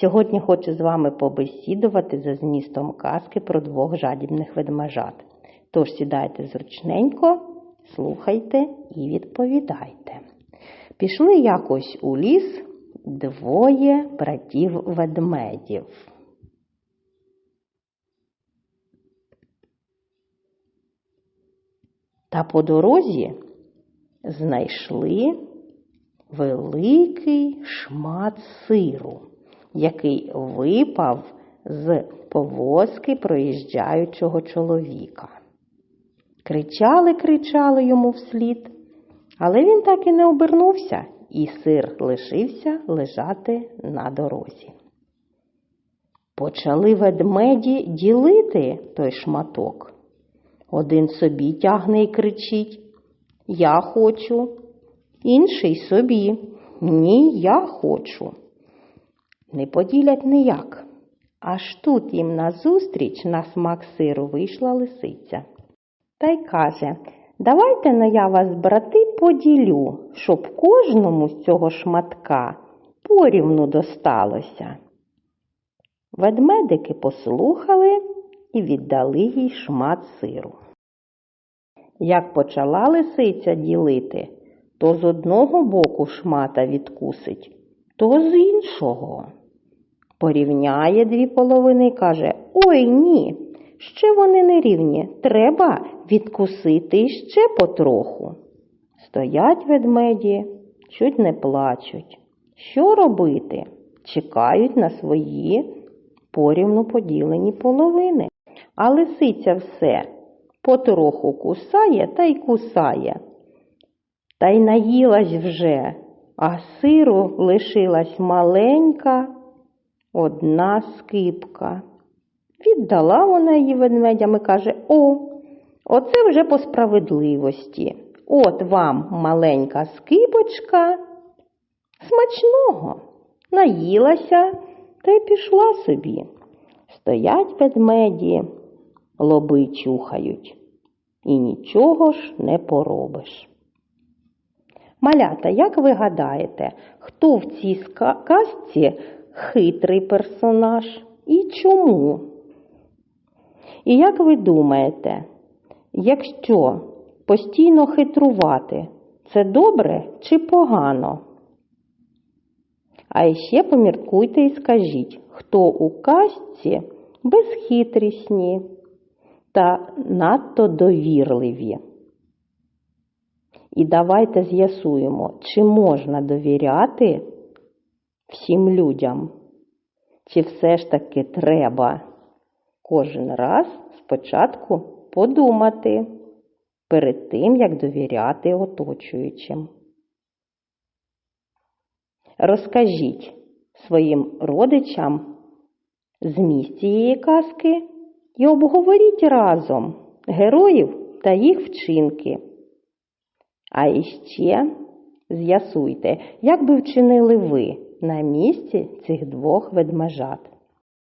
Сьогодні хочу з вами побесідувати за змістом казки про двох жадібних ведмежат. Тож сідайте зручненько, слухайте і відповідайте. Пішли якось у ліс двоє братів ведмедів. Та по дорозі знайшли великий шмат сиру, який випав з повозки проїжджаючого чоловіка. Кричали, кричали йому вслід, але він так і не обернувся, і сир лишився лежати на дорозі. Почали ведмеді ділити той шматок. Один собі тягне і кричить Я хочу, інший собі. Ні, я хочу. Не поділять ніяк. Аж тут їм назустріч на смак сиру вийшла лисиця. Та й каже Давайте на я вас, брати, поділю, щоб кожному з цього шматка порівну досталося. Ведмедики послухали і віддали їй шмат сиру. Як почала лисиця ділити, то з одного боку шмата відкусить, то з іншого. Порівняє дві половини і каже Ой ні, ще вони не рівні, треба відкусити іще потроху. Стоять ведмеді, чуть не плачуть. Що робити? Чекають на свої порівну поділені половини. А лисиця все потроху кусає та й кусає. Та й наїлась вже, а сиру лишилась маленька одна скипка. Віддала вона її ведмедям і каже О, оце вже по справедливості. От вам маленька скипочка. Смачного. Наїлася та й пішла собі. Стоять ведмеді, лоби чухають, і нічого ж не поробиш. Малята, як ви гадаєте, хто в цій казці хитрий персонаж і чому? І як ви думаєте, якщо постійно хитрувати, це добре чи погано? А ще поміркуйте і скажіть, хто у казці безхитрісні та надто довірливі. І давайте з'ясуємо, чи можна довіряти всім людям, чи все ж таки треба кожен раз спочатку подумати перед тим, як довіряти оточуючим. Розкажіть своїм родичам зміст цієї казки і обговоріть разом героїв та їх вчинки. А іще з'ясуйте, як би вчинили ви на місці цих двох ведмежат.